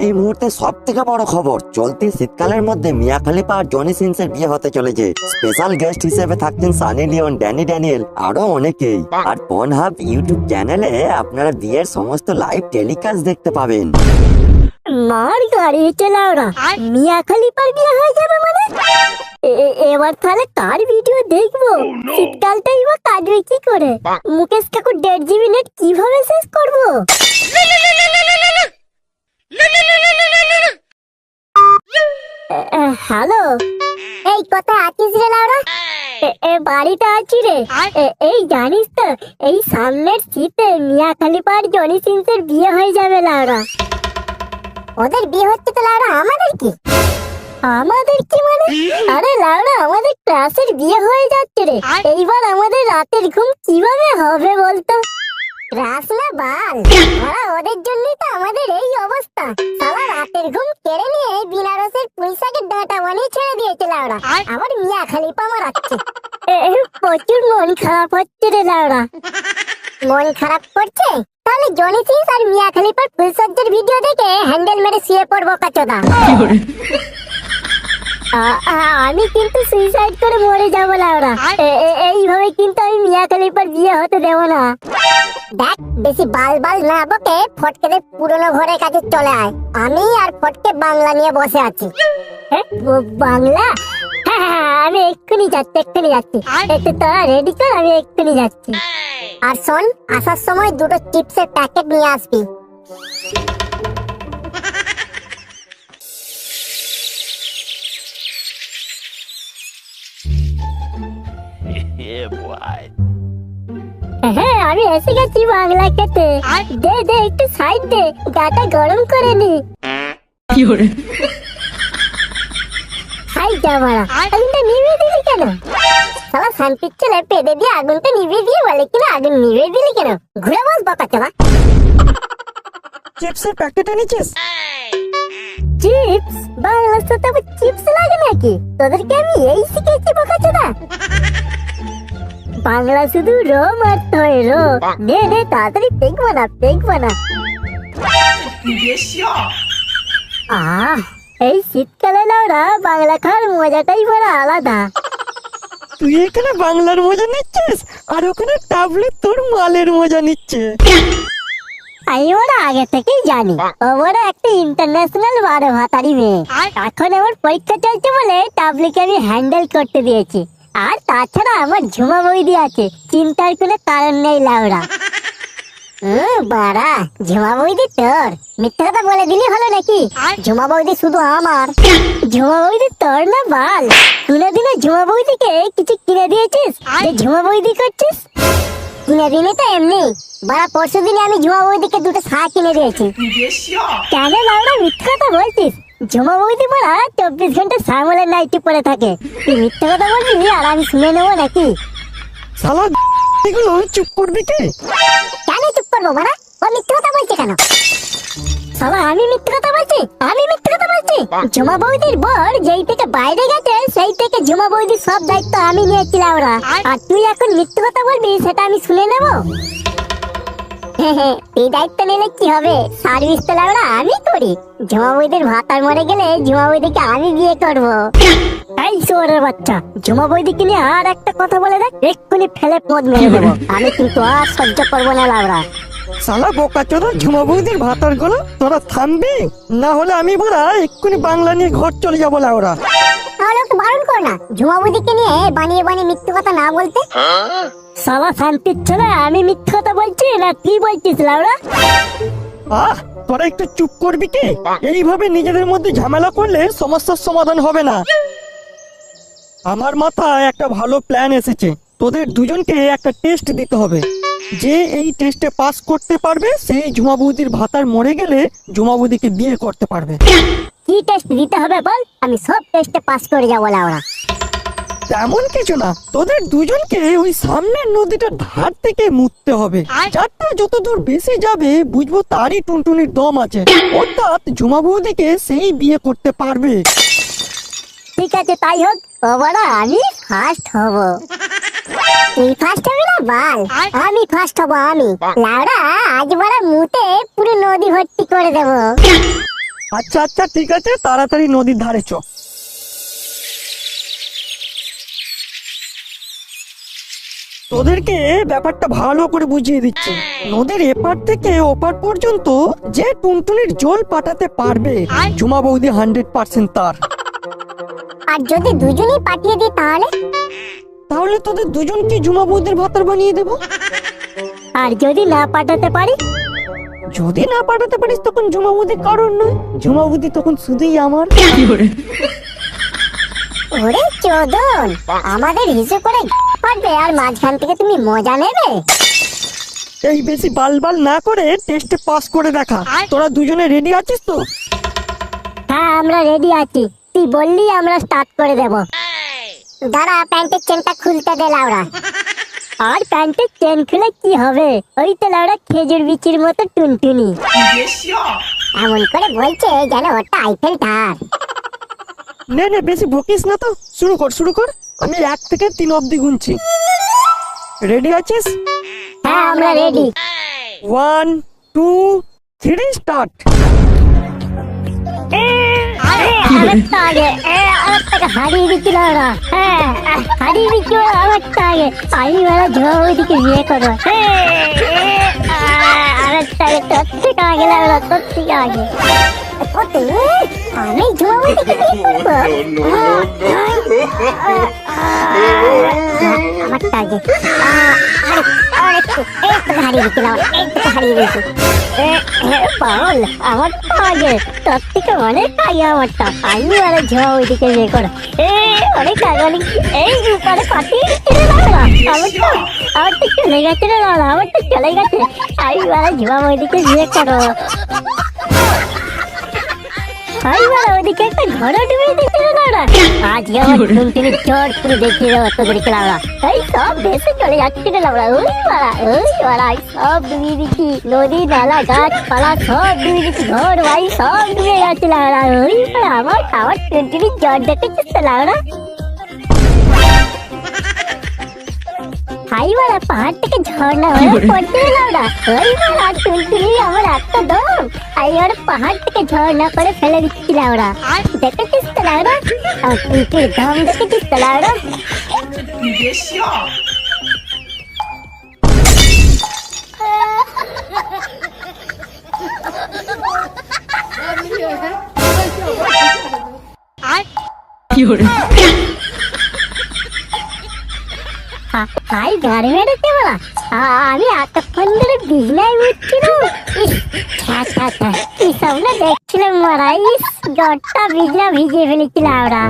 এই মুহূর্তে সব থেকে বড় খবর চলতি শীতকালের মধ্যে মিয়া খালিফা আর জনি সিনসের বিয়ে হতে চলেছে। স্পেশাল গেস্ট হিসেবে থাকছেন সানি লিওন ড্যানি ড্যানিয়েল আরও অনেকেই। আর পনহাব ইউটিউব চ্যানেলে আপনারা বিয়ের সমস্ত লাইভ টেলিকাস্ট দেখতে পাবেন। মার গাড়ি চালাওরা মিয়া খালিপার বিয়ে হয়ে যাবে মানে? এবার তাহলে কার ভিডিও দেখব। শীতকালটাই বা কাটবে কি করে? মুকেশ কাকুর দেড় জিবি নেট কীভাবে শেষ করব? হ্যালো? এই কথা আছিস রে লাউরা? এ- বাড়িতে আছি রে। এই জানিস তো, এই সামনের শীতে মিয়া খালিপার জনি সিনসের বিয়ে হয়ে যাবে লাউরা। ওদের বিয়ে হচ্ছে তো লাউরা, আমাদের কি? আমাদের কি মানে? আরে লাউরা, আমাদের ক্লাসের বিয়ে হয়ে যাচ্ছে রে। এইবার আমাদের রাতের ঘুম কীভাবে হবে বলতো? ক্লাস না বাল আবার মিয়া খালিপা মারাচ্ছে। প্রচুর মন খারাপ হচ্ছে রে লাউরা মন খারাপ করছে? তাহলে জনি সিংস আর মিয়া খালিপার ফুলসজ্জার ভিডিও দেখে হ্যান্ডেল মেরে শুয়ে পড়ব কাচোদা। আমি কিন্তু সুইসাইড করে মরে যাব লাউরা এইভাবে কিন্তু আমি মিয়া খালিপার বিয়ে হতে দেব না। দেখ, বেশি বাল বাল না বকে ফটকেদের পুরনো ঘরের কাছে চলে আয়। আমি আর ফটকে বাংলা নিয়ে বসে আছি। বাংলা? হ্যাঁ আমি এক্ষুনি যাচ্ছি এক্ষুনি যাচ্ছি। একটু তোরা রেডি কর আমি এক্ষুনি যাচ্ছি। আর শোন আসার সময় দুটো চিপসের প্যাকেট নিয়ে আসবি। হ্যাঁ আমি এসে গেছি বাংলা খেতে। দে দে একটু সাইড দে গাটা গরম করে নি। হাই জামারা আগুনটা নিভিয়ে দিলি কেন? সালা শান্তির ছেলে পেদে দিয়ে আগুনটা নিভিয়ে দিয়ে বলে কিনা আগুন নিভিয়ে দিলি কেন? ঘুরে বস বকা চলা। চিপসের প্যাকেট এনেছিস? চিপস বাংলার সাথে আবার চিপস লাগে নাকি? তোদেরকে আমি এই শিখেছি বকাচ্ছি না বাংলা শুধু র মারতে হয় র। নে নে তাড়াতাড়ি দেখব না দেখব না আহ। এই শীতকালে লাউরা বাংলা খাওয়ার মজাটাই বড় আলাদা। তুই এখানে বাংলার মজা নিচ্ছিস? আর ওখানে টাবলে তোর মালের মজা নিচ্ছে। আমি ওরা আগে থেকেই জানি। ও বড় একটা ইন্টারন্যাশনাল বারো ভাতারি মেয়ে। এখন আমার পরীক্ষা চলছে বলে টাবলিকে আমি হ্যান্ডেল করতে দিয়েছি। আর তাছাড়া আমার ঝুমা বৌদি আছে। চিন্তার কোনো কারণ নেই লাউরা। হুম বাড়া ঝুমা বৌদি তোর। মিথ্যা কথা বলে দিলি হলো নাকি? ঝুমা বৌদি শুধু আমার। ঝুমা বৌদি তোর না বাল। কোনোদিনও ঝুমা বৌদিকে কিছু কিনে দিয়েছিস? যে ঝুমা বৌদি করছিস? কিনে দিনে তো এমনি। বাড়া পরশু দিনে আমি ঝুমা বৌদিকে দুটো শাক কিনে দিয়েছি। কেন লাউডা মিথ্যা কথা বলছিস? ঝুমা বৌদি বলা চব্বিশ ঘণ্টা সামলের নাইটি পরে থাকে। তুই মিথ্যা কথা বলবি আর আমি শুনে নেব নাকি? শালা এগুলো চুপ করবি কে? কেন চুপ করব বাড়া ও বলছে কেন? আমি বলছি? আমি বলছি? বৌদির বর যেই থেকে বাইরে গেছে, সেই থেকে বৌদির সব দায়িত্ব আমি নিয়েছিলাম ওরা। আর তুই এখন মিথ্যা কথা বলবি, সেটা আমি শুনে নেব? এই দায়িত্ব নিলে কি হবে? সার্ভিস তো লাউড়া আমি করি। ঝুমা বৌদির ভাতার মরে গেলে ঝুমা বৌদিকে আমি বিয়ে করব। এই সোরের বাচ্চা। ঝুমা বৌদিকে নিয়ে আর একটা কথা বলে দেখ এক্ষুনি ফেলে পদ মেরে দেবো। আমি কিন্তু আর সহ্য করব না লাউড়া শালা বোকা চোদা ঝুমা বৌদির ভাতার গলা তোরা থামবি? না হলে আমি বলা এক্ষুনি বাংলা নিয়ে ঘর চলে যাব ওরা তাহলে ওকে বারণ কর না। ঝুমা বৌদিকে নিয়ে বানিয়ে বানিয়ে মিথ্যে কথা না বলতে। সালা শান্তির ছেলে আমি মিথ্যে কথা বলছি না কি বলছিস লাউরা? আহ তোরা একটু চুপ করবি কি? এইভাবে নিজেদের মধ্যে ঝামেলা করলে সমস্যার সমাধান হবে না। আমার মাথায় একটা ভালো প্ল্যান এসেছে। তোদের দুজনকে একটা টেস্ট দিতে হবে। যে এই টেস্টে পাস করতে পারবে সেই ঝুমা বৌদির ভাতার মরে গেলে ঝুমা বৌদিকে বিয়ে করতে পারবে। কি টেস্ট দিতে হবে বল? আমি সব টেস্টে পাস করে যাব লাউড়া তেমন কিছু না। তোদের দুজনকে ওই সামনের নদীটার ধার থেকে মুততে হবে। যারটা যত দূর বেশি যাবে বুঝব তারই টুনটুনির দম আছে। অর্থাৎ ঝুমা বৌদিকে সেই বিয়ে করতে পারবে। ঠিক আছে তাই হোক। ও বড় আমি ফার্স্ট হব। তুই ফার্স্ট হবি না বল? আমি ফার্স্ট হব আমি। লাউড়া আজ বড় মুতে পুরো নদী ভর্তি করে দেবো। আচ্ছা আচ্ছা ঠিক আছে তাড়াতাড়ি নদীর ধারে চ। তোদেরকে ব্যাপারটা ভালো করে বুঝিয়ে দিচ্ছি। নদীর এপার থেকে ওপার পর্যন্ত যে টুনটুনির জল পাঠাতে পারবে জুমা বৌদি হান্ড্রেড পার্সেন্ট তার। আর যদি দুজনেই পাঠিয়ে দিই তাহলে? তাহলে তোদের দুজনকে জুমা বৌদির ভাতার বানিয়ে দেবো। আর যদি না পাঠাতে পারি? যদি না পাঠাতে পারিস তখন জুমা বৌদি কারণ নয়। জুমা বৌদি তখন শুধুই আমার। ওরে চোদন আমাদের হিসেব করে পারবে আর মাঝখান থেকে তুমি মজা নেবে? এই বেশি বালবাল না করে টেস্টে পাস করে দেখা। তোরা দুজনে রেডি আছিস তো? হ্যাঁ আমরা রেডি আছি। তুই বললি আমরা স্টার্ট করে দেব। দাঁড়া প্যান্টের চেনটা খুলতে দে লাউরা। আর প্যান্টের চেন খুলে কি হবে? ওই তো লাউরা খেজুর বিচির মতো টুনটুনি। এমন করে বলছে যেন ওটা আইফেল টার নে নে বেশি বকিস না তো। শুরু কর শুরু কর। আমি এক থেকে তিন অব্দি গুনছি। রেডি আছিস? হ্যাঁ আমরা ready one two three start আরেকটা আগে আরেকটাকে হারিয়ে দিচ্ছিল ওরা হ্যাঁ হারিয়ে দিচ্ছিল আরেকটা আগে আমি বেলা ঝোঁ ওইদিকে বিয়ে আহ, আরেকটা আগে তোর থেকে আগে লাগল তোর থেকে আগে আমি ঝোঁ ওইদিকে বিয়ে করব আমারটা আগে একটু হারিয়ে গেছিলাম একটু হারিয়ে গেছি পাগল আমার আগে তার থেকে অনেক আগে আমারটা আমি আরে ঝোঁ ওইদিকে বিয়ে করো অনেক আগে অনেক এই উপরে পাতি আমারটা আমারটা চলে গেছে রে বাবা আমারটা চলে গেছে আমি আরে ঝোঁ ওইদিকে বিয়ে করো আমি বলে ওদিকে একটা ঘর ডুবে দেখছিল না ওরা। আজকে আমার টুনটুনি চোর পুরো দেখিয়ে দেবো তোদেরকে লাউড়া এই সব দেশে চলে যাচ্ছে রে লাউড়া ওই পাড়া ওই পাড়া সব ডুবিয়ে দিচ্ছি নদী নালা গাছপালা সব ডুবিয়ে দিচ্ছি ঘর ভাই সব ডুবে যাচ্ছে লাউড়া ওই পাড়া আমার খাওয়ার টুনটুনি চট দেখেছিস তো লাউড়া বাড়া পাহাড় থেকে ঝর্ণা হয়ে পড়তে লাউডা ওই বাড়া টুনটুনি আমার একটা দম আই আর পাহাড় থেকে ঝর্ণা করে ফেলে দিচ্ছি লাউডা দেখেছিস তো লাউডা? আর টুনটুনির দম দেখেছিস তো লাউডা? হা- হাই, গাড়ি মেরেছে বলা। আমি এতক্ষণ ধরে বিজলাই ছ্যা কি সব দেখছিলাম মারা। ইস জটটা বিজলা ভিজিয়ে ফেলেছিলাম ওরা